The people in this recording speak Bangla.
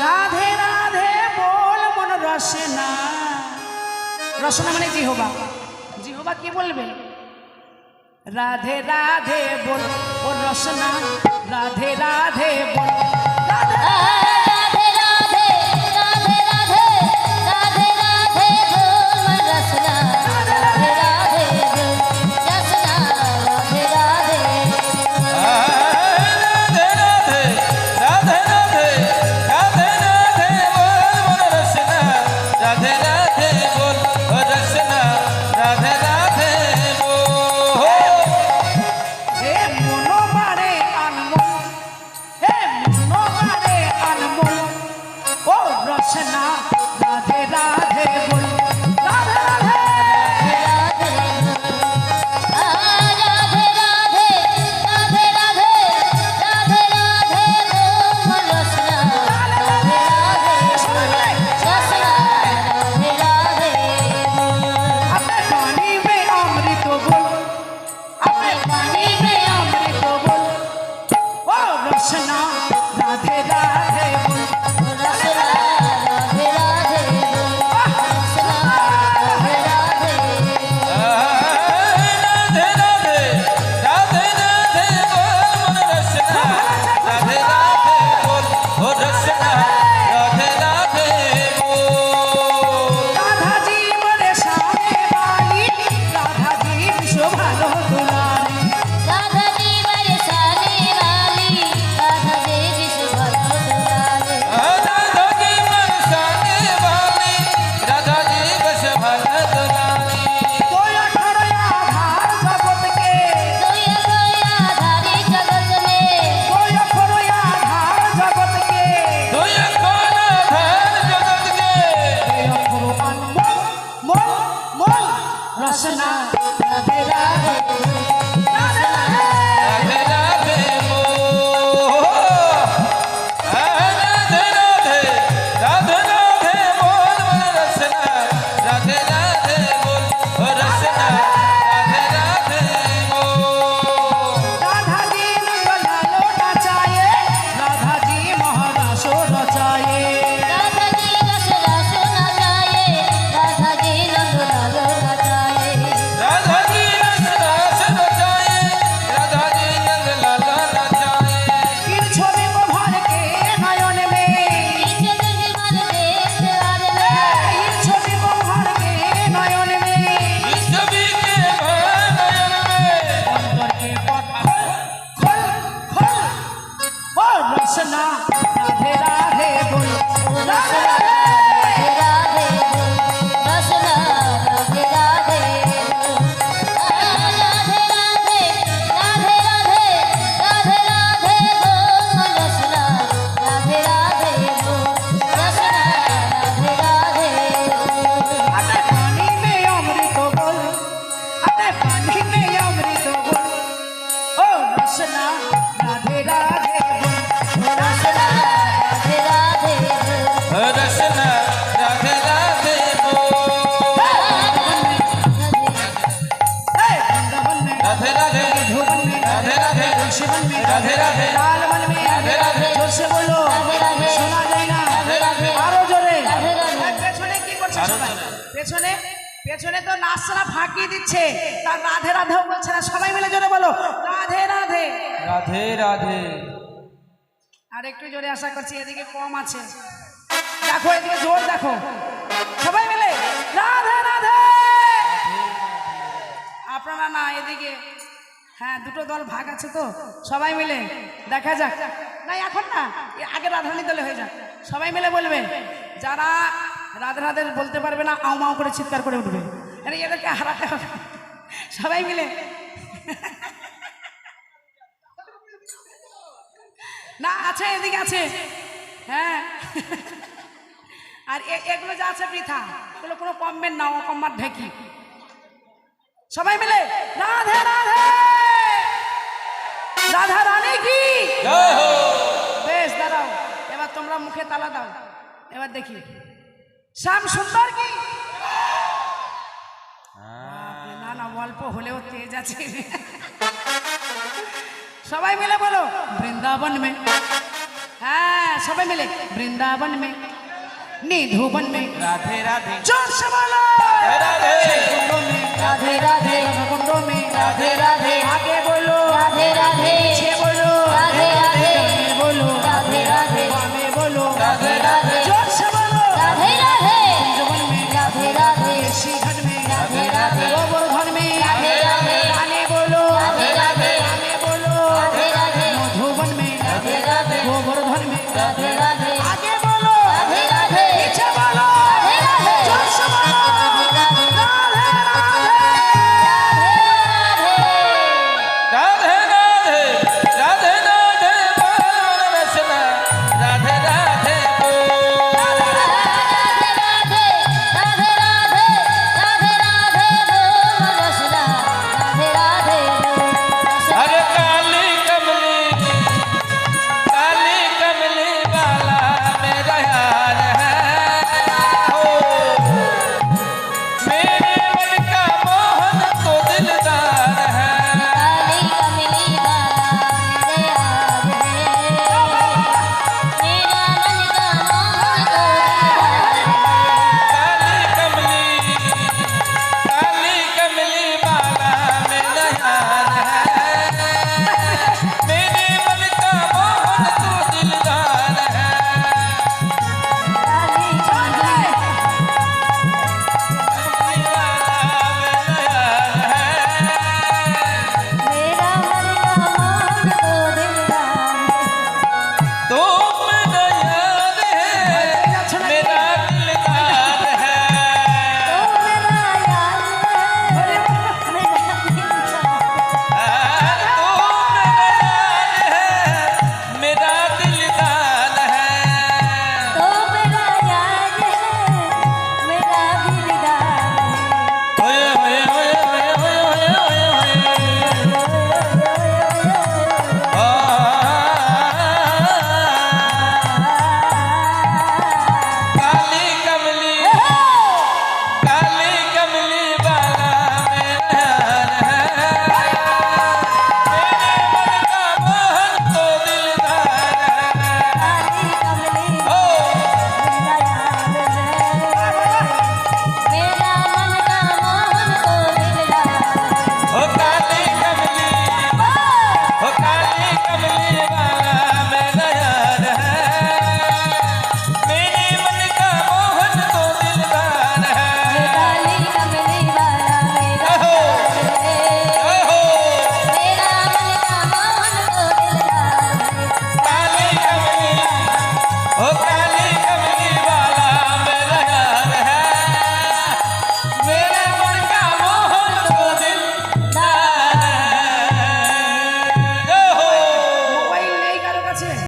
রাধে রাধে বল, মন রসনা। রসনা মানে জিহবা। জিহবা কি বলবে? রাধে রাধে বল ও রসনা। রাধে রাধে বল। রাধে सुना राधे राधे হ্যাঁ, পেছনে তো নাচরা ফাঁকি দিচ্ছে। তার রাধে রাধেও বলছে না। সবাই মিলে জোরে বলো। রাধে রাধে। রাধে রাধে। আর একটু জোরে আশা করছি এদিকে কম আছে। দেখো এদিকে জোর দেখো। সবাই মিলে। রাধে রাধে। আপনারা না এদিকে হ্যাঁ দুটো দল ভাগ আছে তো, সবাই মিলে। দেখা যাক। না, এখন না আগে রাধারানী দলে হয়ে যাক। সবাই মিলে বলবে, যারা রাধে রাধে বলতে পারবে না আউ মাউ করে চিৎকার করে উঠবে। আরে, এদেরকে হারাতে হবে। সবাই মিলে। না, আছে, এদিকে আছে। হ্যাঁ। আর এগুলো যা আছে বৃথা। এগুলো কোনো কমবেন না অকম্মার ঢেকি। সবাই মিলে, রাধে রাধে! রাধা রানী কি বেশ দাঁড়াও। এবার তোমরা মুখে তালা দাও। এবার দেখি। শ্যাম সুন্দর কি? না না অল্প হলেও তেজ আছে। সবাই মিলে বলো বৃন্দাবন মে। হ্যাঁ সবাই মিলে। বৃন্দাবন মে নিধুবন মে। রাধে রাধে। জোর সে বলো। রাধে রাধে। রাধে রাধে রাধে রাধে